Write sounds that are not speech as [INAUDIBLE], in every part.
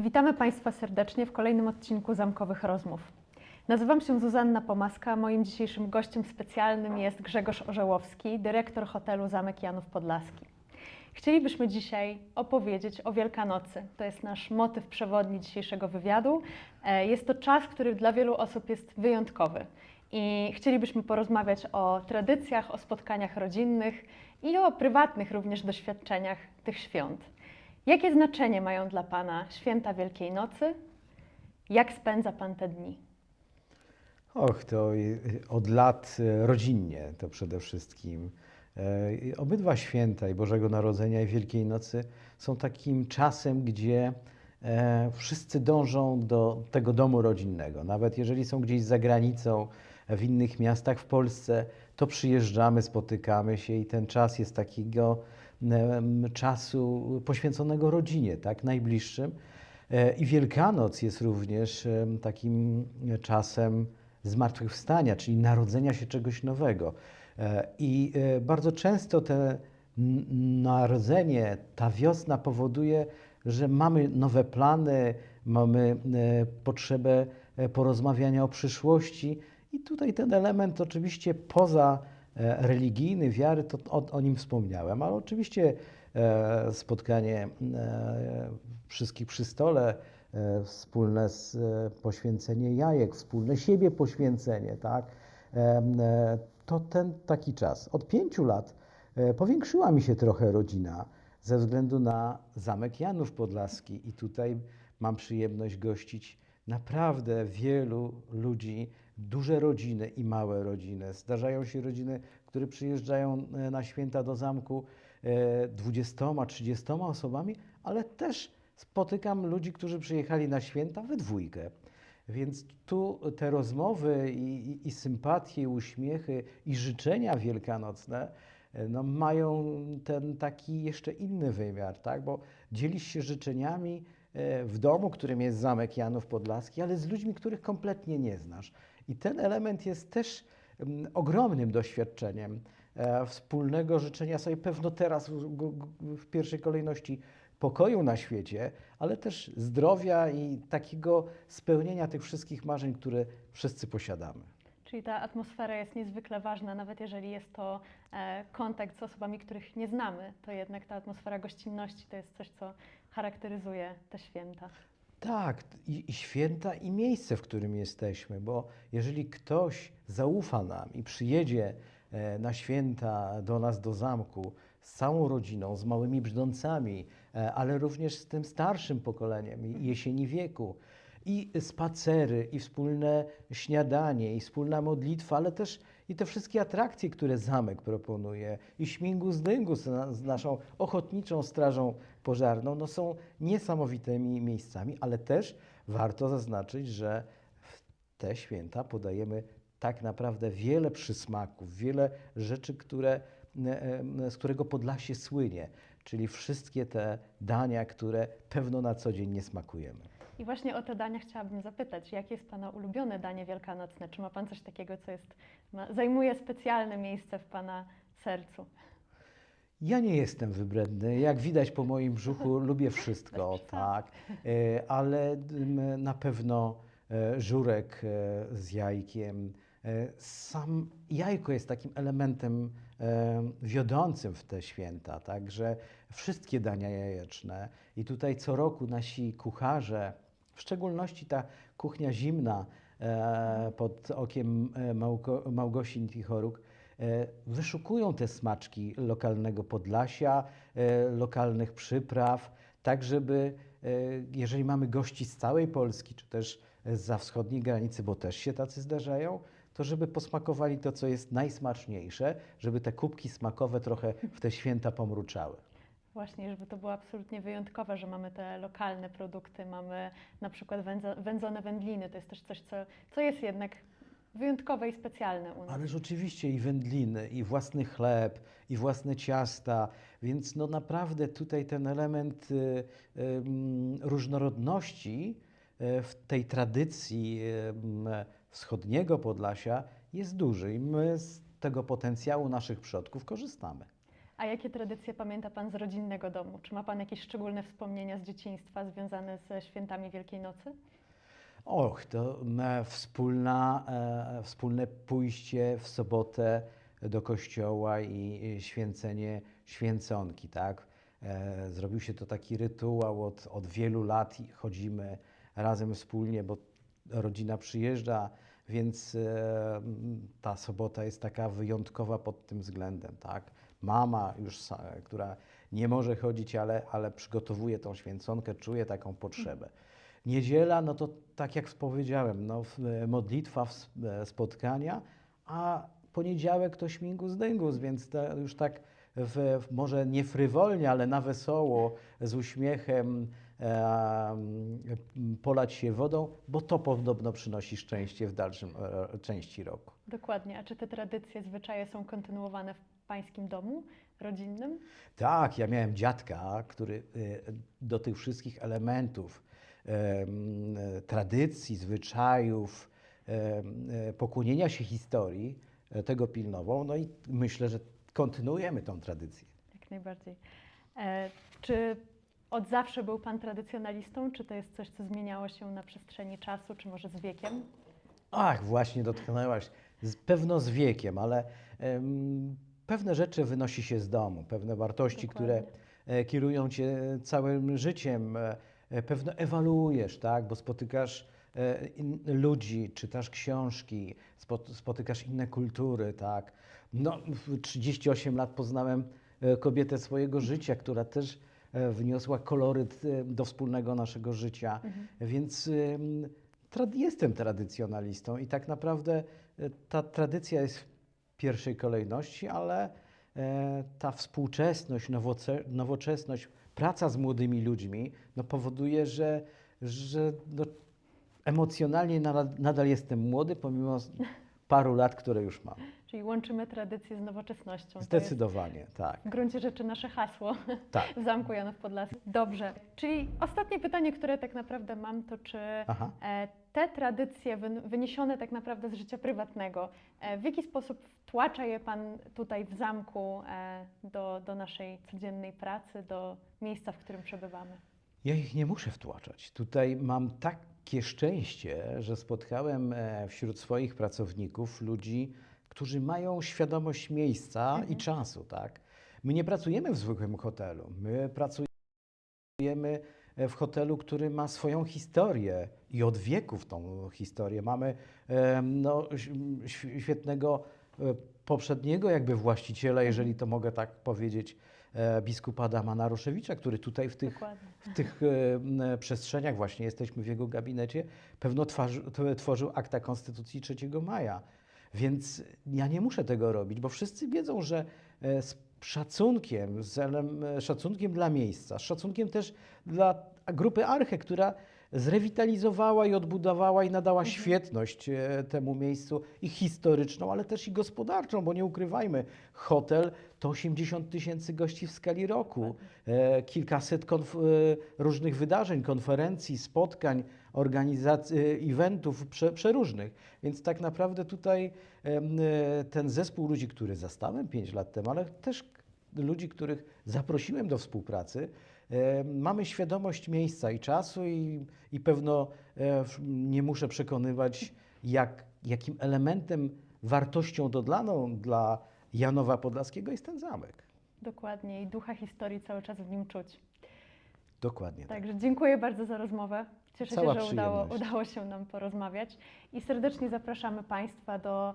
Witamy Państwa serdecznie w kolejnym odcinku Zamkowych Rozmów. Nazywam się Zuzanna Pomaska, moim dzisiejszym gościem specjalnym jest Grzegorz Orzełowski, dyrektor hotelu Zamek Janów Podlaski. Chcielibyśmy dzisiaj opowiedzieć o Wielkanocy. To jest nasz motyw przewodni dzisiejszego wywiadu. E, Jest to czas, który dla wielu osób jest wyjątkowy. I chcielibyśmy porozmawiać o tradycjach, o spotkaniach rodzinnych i o prywatnych również doświadczeniach tych świąt. Jakie znaczenie mają dla Pana święta Wielkiej Nocy? Jak spędza Pan te dni? Och, to od lat y, rodzinnie to przede wszystkim. E, Obydwa święta i Bożego Narodzenia i Wielkiej Nocy są takim czasem, gdzie e, wszyscy dążą do tego domu rodzinnego. Nawet jeżeli są gdzieś za granicą, w innych miastach w Polsce, to przyjeżdżamy, spotykamy się i ten czas jest takiego czasu poświęconego rodzinie, tak, najbliższym. E, I Wielkanoc jest również takim czasem zmartwychwstania, czyli narodzenia się czegoś nowego. E, I e, bardzo często n- narodzenie, ta wiosna powoduje, że mamy nowe plany, mamy potrzebę porozmawiania o przyszłości. I tutaj ten element oczywiście poza religijny, wiary, to o, o nim wspomniałem, ale oczywiście e, spotkanie e, wszystkich przy stole, e, wspólne e, poświęcenie jajek, wspólne siebie poświęcenie, tak? E, To ten taki czas. Od pięciu lat e, powiększyła mi się trochę rodzina ze względu na Zamek Janów Podlaski i tutaj mam przyjemność gościć naprawdę wielu ludzi, duże rodziny i małe rodziny. Zdarzają się rodziny, które przyjeżdżają e, na święta do zamku e, 20-30 osobami, ale też spotykam ludzi, którzy przyjechali na święta we dwójkę. Więc tu te rozmowy i, i, i sympatie, i uśmiechy i życzenia wielkanocne e, no, mają ten taki jeszcze inny wymiar, tak? bo dzielisz się życzeniami e, w domu, którym jest Zamek Janów Podlaski, ale z ludźmi, których kompletnie nie znasz. I ten element jest też mm, ogromnym doświadczeniem e, wspólnego życzenia sobie pewno teraz w- pierwszej kolejności pokoju na świecie, ale też zdrowia i takiego spełnienia tych wszystkich marzeń, które wszyscy posiadamy. Czyli ta atmosfera jest niezwykle ważna, nawet jeżeli jest to e, kontakt z osobami, których nie znamy, to jednak ta atmosfera gościnności to jest coś, co charakteryzuje te święta. Tak, i, i święta, i miejsce, w którym jesteśmy, bo jeżeli ktoś zaufa nam i przyjedzie e, na święta do nas do zamku z całą rodziną, z małymi brzdącami, e, ale również z tym starszym pokoleniem jesieni wieku, i spacery, i wspólne śniadanie, i wspólna modlitwa, ale też i te wszystkie atrakcje, które zamek proponuje, i śmigus dyngus z, naszą ochotniczą strażą pożarną, no są niesamowitymi miejscami, ale też warto zaznaczyć, że w te święta podajemy tak naprawdę wiele przysmaków, wiele rzeczy, które, e, z którego Podlasie słynie, czyli wszystkie te dania, które pewno na co dzień nie smakujemy. I właśnie o te dania chciałabym zapytać, jakie jest Pana ulubione danie wielkanocne? Czy ma Pan coś takiego, co jest, ma, zajmuje specjalne miejsce w Pana sercu? Ja nie jestem wybredny. Jak widać po moim brzuchu, [LAUGHS] lubię wszystko, przesady. tak. E, Ale na pewno e, żurek e, z jajkiem. Sam jajko jest takim elementem wiodącym w te święta, także wszystkie dania jajeczne. I tutaj co roku nasi kucharze, w szczególności ta kuchnia zimna e, pod okiem e, Małgo, Małgosi Tichoruk, e, wyszukują te smaczki lokalnego Podlasia, lokalnych przypraw, tak żeby, jeżeli mamy gości z całej Polski, czy też za wschodniej granicy, bo też się tacy zdarzają, to żeby posmakowali to, co jest najsmaczniejsze, żeby te kubki smakowe trochę w te święta pomruczały. Właśnie, żeby to było absolutnie wyjątkowe, że mamy te lokalne produkty, mamy na przykład wędzone wędliny. To jest też coś, co, co jest jednak wyjątkowe i specjalne u nas. Ale rzeczywiście i wędliny, i własny chleb, i własne ciasta, więc no naprawdę tutaj ten element y, y, różnorodności y, w tej tradycji y, wschodniego Podlasia jest duży i my z tego potencjału naszych przodków korzystamy. A jakie tradycje pamięta Pan z rodzinnego domu? Czy ma Pan jakieś szczególne wspomnienia z dzieciństwa związane ze świętami Wielkiej Nocy? Och, to wspólna, e, wspólne pójście w sobotę do kościoła i święcenie święconki, tak? E, Zrobił się to taki rytuał od, od wielu lat chodzimy razem wspólnie, bo rodzina przyjeżdża, więc e, ta sobota jest taka wyjątkowa pod tym względem, tak? Mama już, która nie może chodzić, ale, ale przygotowuje tą święconkę, czuje taką potrzebę. Niedziela, no to tak jak powiedziałem, no, e, modlitwa, e, spotkania, a poniedziałek to śmigus dyngus, więc to już tak w, może nie frywolnie, ale na wesoło, z uśmiechem e, polać się wodą, bo to podobno przynosi szczęście w dalszym e, części roku. Dokładnie. A czy te tradycje, zwyczaje są kontynuowane w Pańskim domu rodzinnym? Tak, ja miałem dziadka, który e, do tych wszystkich elementów, em, e, tradycji, zwyczajów, e, pokłonienia się historii, tego pilnował. No i myślę, że kontynuujemy tą tradycję. Jak najbardziej. Czy od zawsze był Pan tradycjonalistą, czy to jest coś, co zmieniało się na przestrzeni czasu, czy może z wiekiem? Ach, właśnie dotknęłaś. Z, pewno z wiekiem, ale pewne rzeczy wynosi się z domu, pewne wartości, które Dokładnie. e, kierują cię całym życiem. e, e, Pewno ewaluujesz, tak? Bo spotykasz e, ludzi, czytasz książki, spot, spotykasz inne kultury, tak? No, w 38 lat poznałem e, kobietę swojego życia, która też e, wniosła koloryt e, do wspólnego naszego życia. Więc ym, trad- jestem tradycjonalistą i tak naprawdę e, ta tradycja jest w pierwszej kolejności, ale e, ta współczesność, nowoczesność, praca z młodymi ludźmi no, powoduje, że, że no, emocjonalnie nadal, jestem młody, pomimo paru lat, które już mam. Czyli łączymy tradycję z nowoczesnością. Zdecydowanie, tak. w gruncie rzeczy nasze hasło tak. w [LAUGHS] Zamku Janów Podlaskich. Dobrze. Czyli ostatnie pytanie, które tak naprawdę mam, to czy e, te tradycje wyn- wyniesione tak naprawdę z życia prywatnego, e, w jaki sposób wtłacza je Pan tutaj w zamku e, do, do naszej codziennej pracy, do miejsca, w którym przebywamy? Ja ich nie muszę wtłaczać. Tutaj mam takie szczęście, że spotkałem e, wśród swoich pracowników ludzi, którzy mają świadomość miejsca i czasu, tak? My nie pracujemy w zwykłym hotelu. My pracujemy w hotelu, który ma swoją historię i od wieków tą historię. Mamy e, no, świetnego e, poprzedniego jakby właściciela, jeżeli to mogę tak powiedzieć, e, biskupa Adama Naroszewicza, który tutaj w tych Dokładnie. w tych e, przestrzeniach, właśnie jesteśmy w jego gabinecie, pewno twarzy, tworzył akta Konstytucji 3 maja. Więc ja nie muszę tego robić, bo wszyscy wiedzą, że e, z szacunkiem, z e, szacunkiem dla miejsca, z szacunkiem też dla grupy Arche, która zrewitalizowała i odbudowała i nadała świetność e, temu miejscu i historyczną, ale też i gospodarczą, bo nie ukrywajmy, hotel to 80 tysięcy gości w skali roku, e, kilkaset konf- e, różnych wydarzeń, konferencji, spotkań, organizacji, eventów prze, przeróżnych. Więc tak naprawdę tutaj ten zespół ludzi, który zastałem 5 lat temu, ale też ludzi, których zaprosiłem do współpracy, mamy świadomość miejsca i czasu i, i pewno e, nie muszę przekonywać, jak, jakim elementem, wartością dodaną dla Janowa Podlaskiego jest ten zamek. Dokładnie. I ducha historii cały czas w nim czuć. Dokładnie tak. Także dziękuję bardzo za rozmowę. Cieszę Cała się, że udało, udało się nam porozmawiać i serdecznie zapraszamy Państwa do e,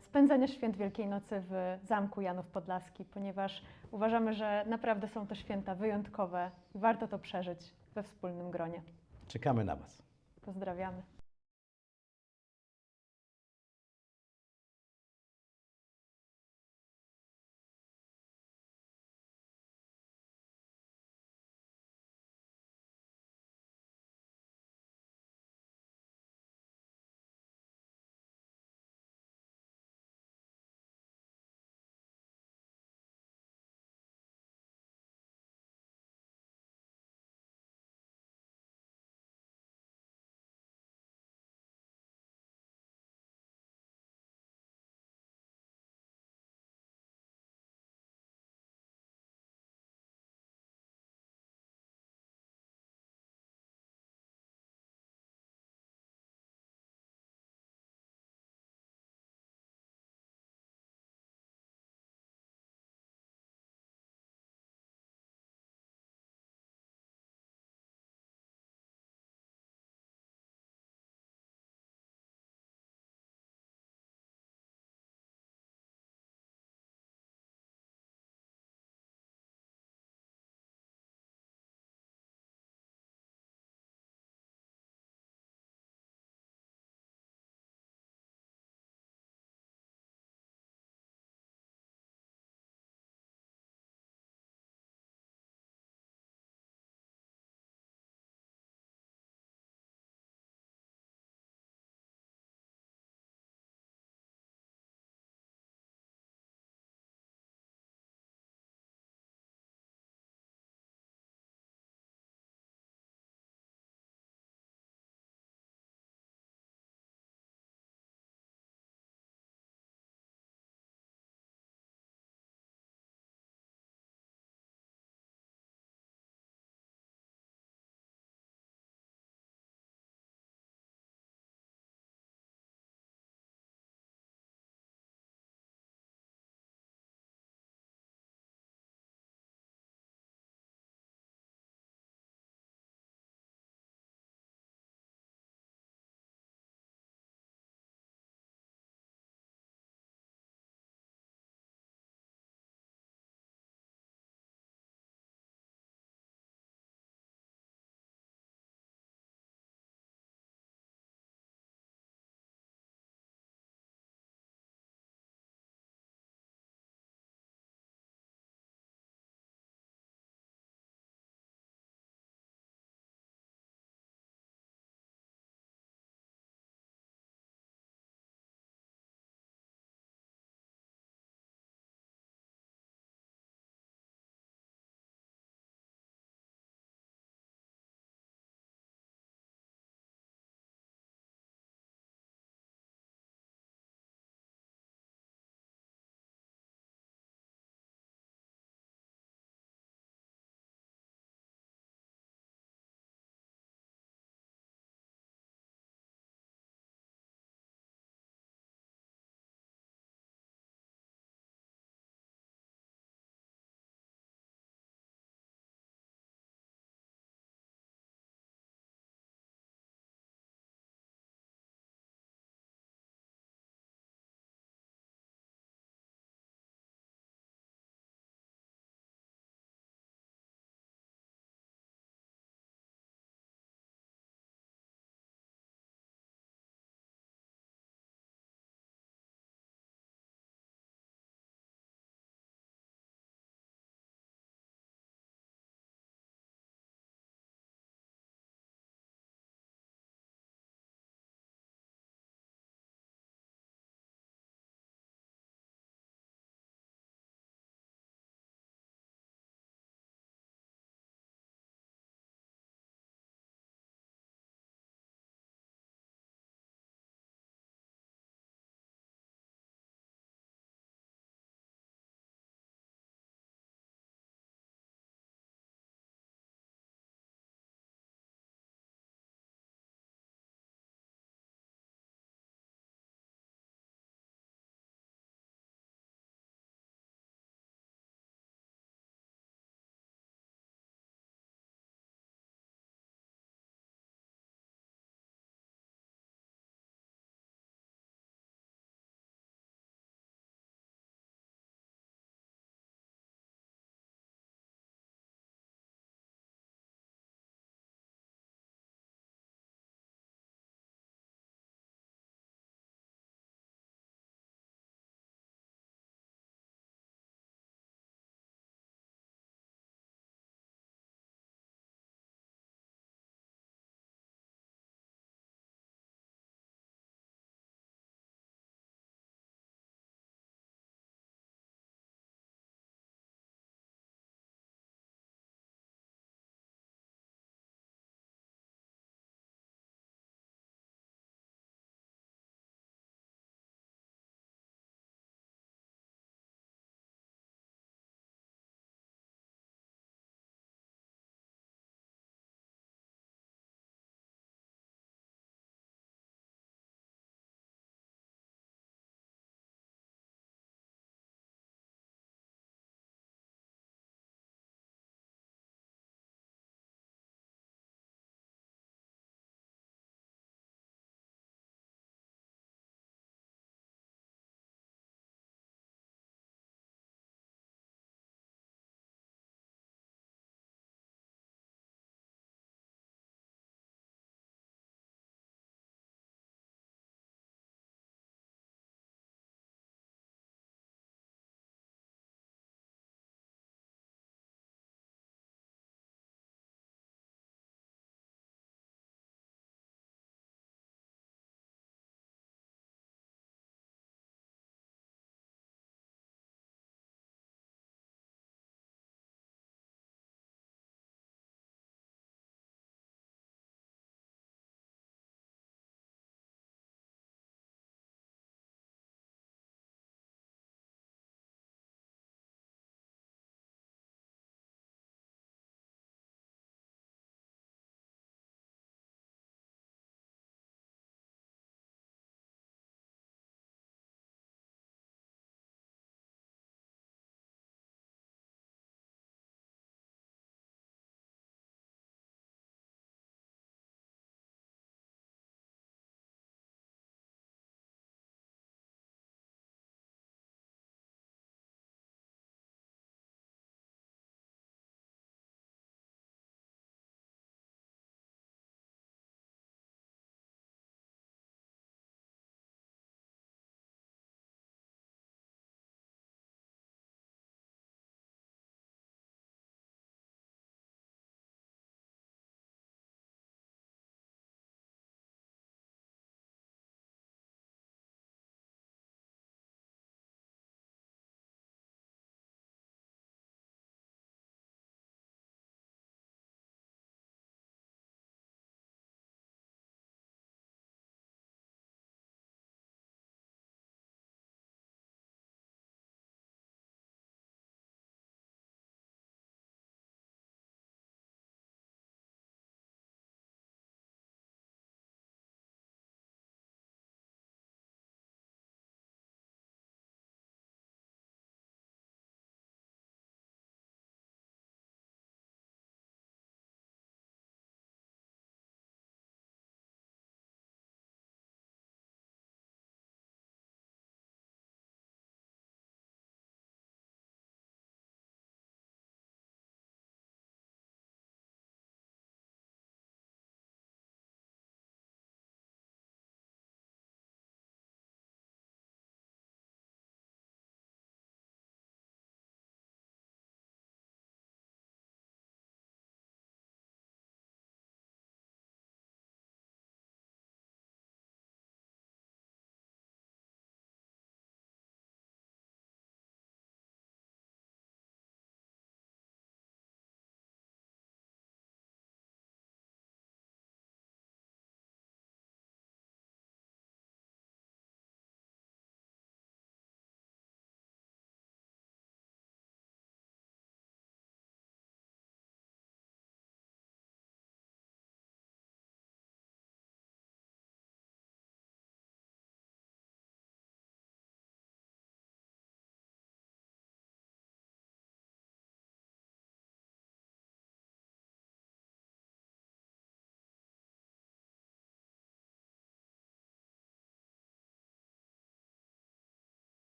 spędzania świąt Wielkiej Nocy w Zamku Janów Podlaski, ponieważ uważamy, że naprawdę są to święta wyjątkowe i warto to przeżyć we wspólnym gronie. Czekamy na Was. Pozdrawiamy.